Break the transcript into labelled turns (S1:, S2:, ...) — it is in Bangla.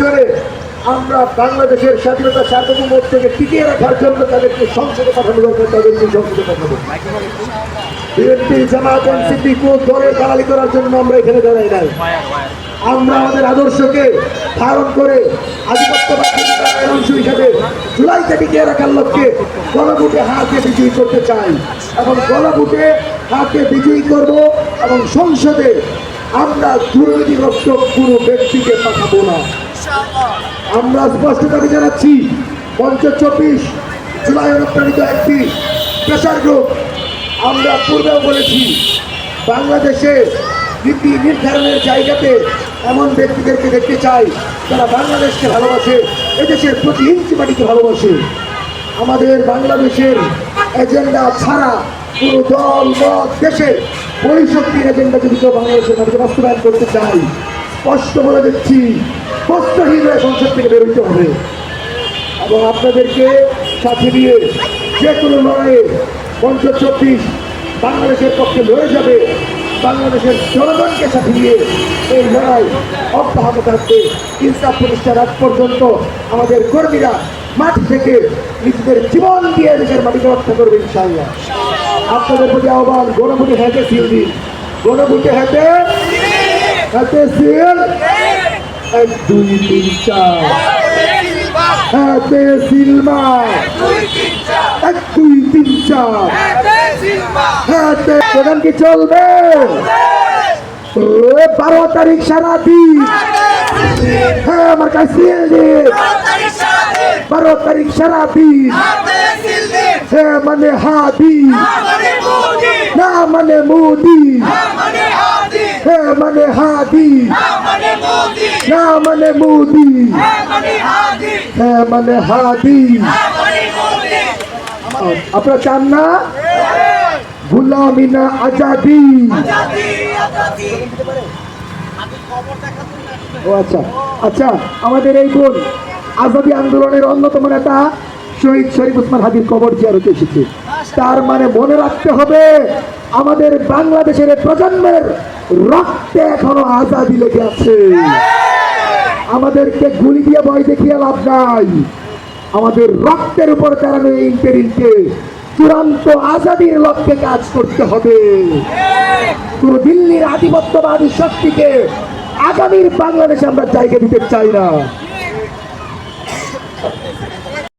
S1: চলে আমরা বাংলাদেশের স্বাধীনতা সার্বভৌমত্ব থেকে টিকিয়ে রাখার জন্য তাদেরকে সংসদে পাঠানো দরকার তাদেরকে সংসদে পাঠাবো বিএনপি, জামাত, এনসিপি, কোন দলের দালালি করার জন্য আমরা এখানে দাঁড়াই নাই। আমরা আমাদের আদর্শকে ধারণ করে আধিপত্যবাদী অংশ হিসাবে জুলাইতে টিকিয়ে রাখার লক্ষ্যে গণভোটে হাতে বিজয়ী করতে চাই এবং গণভোটে হাতে বিজয়ী করব এবং সংসদে আমরা দুর্নীতিগ্রস্ত কোনো ব্যক্তিকে পাঠাবো না। আমরা স্পষ্ট দাবি জানাচ্ছি পঞ্চাশ চব্বিশ, জুলাই অনুপ্রাণিত একটি প্রেশার গ্রুপ আমরা পূর্বেও বলেছি, বাংলাদেশে নীতি নির্ধারণের জায়গাতে এমন ব্যক্তিদেরকে দেখতে চাই, যারা বাংলাদেশকে ভালোবাসে, এদেশের প্রতি ইঞ্চি মাটিকে ভালোবাসে। আমাদের বাংলাদেশের এজেন্ডা ছাড়া কোনো দল, মত দেশের পরিশক্তির এজেন্ডা যদি কেউ বাংলাদেশের মাটিকে বাস্তবায়ন করতে চাই স্পষ্ট বলে দিচ্ছি বস্ত্রহীন হয়ে সংসদ থেকে বেরোতে হবে। এবং আপনাদেরকে সাথে নিয়ে যে কোনো লড়াইয়ে পঞ্চাশ চব্বিশ বাংলাদেশের পক্ষে লড়ে যাবে, বাংলাদেশের জনগণকে সাথে নিয়ে এই লড়াই অব্যাহত থাকবে। ইনসাফ প্রতিষ্ঠার আগ পর্যন্ত আমাদের কর্মীরা মাঠ থেকে নিজেদের জীবন দিয়ে নিজের মাটিকে রক্ষা করবে ইনশাআল্লাহ। আপনাদের প্রতি আহ্বান, গণভোটে হাতে সিল দিন। হাতে হাতে সিল এক দুই তিন চার হাতে সিলমা এক দুই তিন চার হাতে প্রধান কি চলবে ও, বারো তারিখ সারা দিন হ্যাঁ আমার কাছে সিল দিন বারো তারিখ সারা দিন হ্যাঁ মানে হাদি না মানে মোদি হ্যাঁ মানে হাদি না মানে মোদি। হ্যাঁ মানে হাদি। আপনারা চান না? গুলামি না আজাদি। ও আচ্ছা আচ্ছা আমাদের এই বোন আজাদি আন্দোলনের অন্যতম নেতা। শহীদ শরীফ উসমান হাদির কবর জিয়ারতে এসেছে। তার মানে মনে রাখতে হবে, আমাদের বাংলাদেশের প্রজন্মের রক্তে এখনও আজাদি লেগে আছে। আমাদেরকে গুলি দিয়ে ভয় দেখিয়ে লাভ নাই। আমাদের রক্তের উপর চালানো এই ইন্টারিনকে চূড়ান্ত আজাদির লক্ষ্যে কাজ করতে হবে। পুরো দিল্লির আধিপত্যবাদী শক্তিকে আগামীর বাংলাদেশে আমরা জায়গা দিতে চাই না।